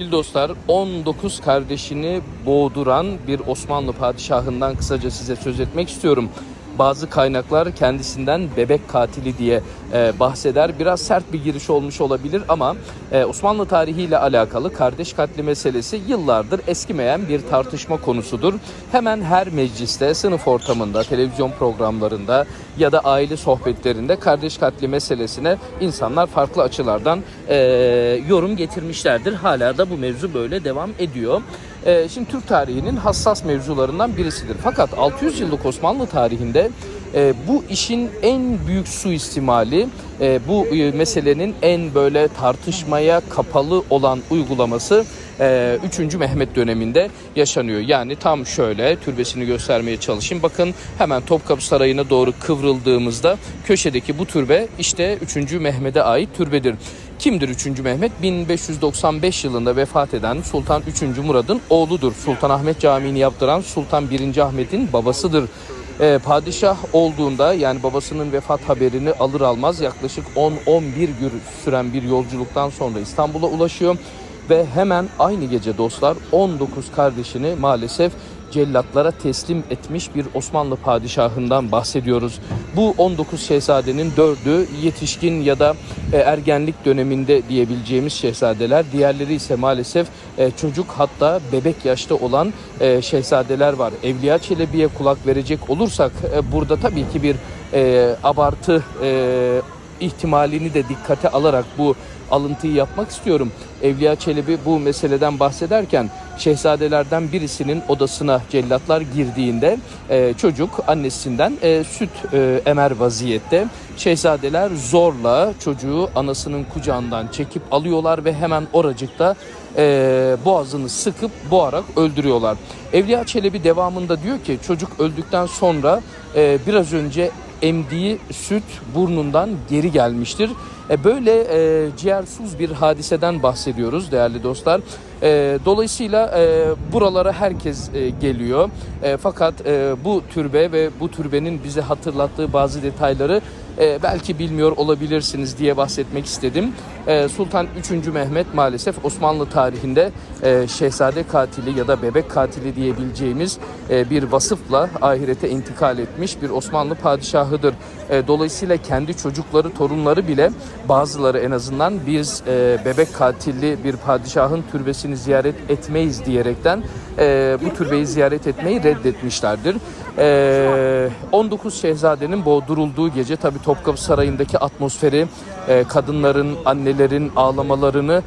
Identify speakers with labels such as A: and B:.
A: Sevgili dostlar 19 kardeşini boğduran bir Osmanlı padişahından kısaca size söz etmek istiyorum. Bazı kaynaklar kendisinden bebek katili diye e, bahseder. Biraz sert bir giriş olmuş olabilir ama e, Osmanlı tarihiyle alakalı kardeş katli meselesi yıllardır eskimeyen bir tartışma konusudur. Hemen her mecliste, sınıf ortamında, televizyon programlarında ya da aile sohbetlerinde kardeş katli meselesine insanlar farklı açılardan e, yorum getirmişlerdir. Hala da bu mevzu böyle devam ediyor. E, şimdi Türk tarihinin hassas mevzularından birisidir. Fakat 600 yıllık Osmanlı tarihinde e, bu işin en büyük suistimali, e, bu e, meselenin en böyle tartışmaya kapalı olan uygulaması e, 3. Mehmet döneminde yaşanıyor. Yani tam şöyle türbesini göstermeye çalışayım. Bakın hemen Topkapı Sarayı'na doğru kıvrıldığımızda köşedeki bu türbe işte 3. Mehmet'e ait türbedir. Kimdir 3. Mehmet? 1595 yılında vefat eden Sultan 3. Murad'ın oğludur. Sultanahmet Camii'ni yaptıran Sultan 1. Ahmet'in babasıdır. Ee, padişah olduğunda yani babasının vefat haberini alır almaz yaklaşık 10-11 gün süren bir yolculuktan sonra İstanbul'a ulaşıyor. Ve hemen aynı gece dostlar 19 kardeşini maalesef cellatlara teslim etmiş bir Osmanlı padişahından bahsediyoruz. Bu 19 şehzadenin 4'ü yetişkin ya da e, ergenlik döneminde diyebileceğimiz şehzadeler. Diğerleri ise maalesef e, çocuk hatta bebek yaşta olan e, şehzadeler var. Evliya Çelebi'ye kulak verecek olursak burada tabii ki bir e, abartı e, ihtimalini de dikkate alarak bu alıntıyı yapmak istiyorum. Evliya Çelebi bu meseleden bahsederken şehzadelerden birisinin odasına cellatlar girdiğinde e, çocuk annesinden e, süt e, emer vaziyette. Şehzadeler zorla çocuğu anasının kucağından çekip alıyorlar ve hemen oracıkta e, boğazını sıkıp boğarak öldürüyorlar. Evliya Çelebi devamında diyor ki çocuk öldükten sonra e, biraz önce emdiği süt burnundan geri gelmiştir. E, böyle e, ciğersuz bir hadiseden bahsediyoruz değerli dostlar. E, dolayısıyla e, buralara herkes e, geliyor. E, fakat e, bu türbe ve bu türbenin bize hatırlattığı bazı detayları e, belki bilmiyor olabilirsiniz diye bahsetmek istedim. E, Sultan 3. Mehmet maalesef Osmanlı tarihinde e, şehzade katili ya da bebek katili diyebileceğimiz e, bir vasıfla ahirete intikal etmiş bir Osmanlı padişahıdır. E, dolayısıyla kendi çocukları, torunları bile bazıları en azından biz e, bebek katilli bir padişahın türbesini ziyaret etmeyiz diyerekten e, bu türbeyi ziyaret etmeyi reddetmişlerdir. E, 19 şehzadenin boğdurulduğu gece tabi Topkapı Sarayı'ndaki atmosferi, e, kadınların, annelerin ağlamalarını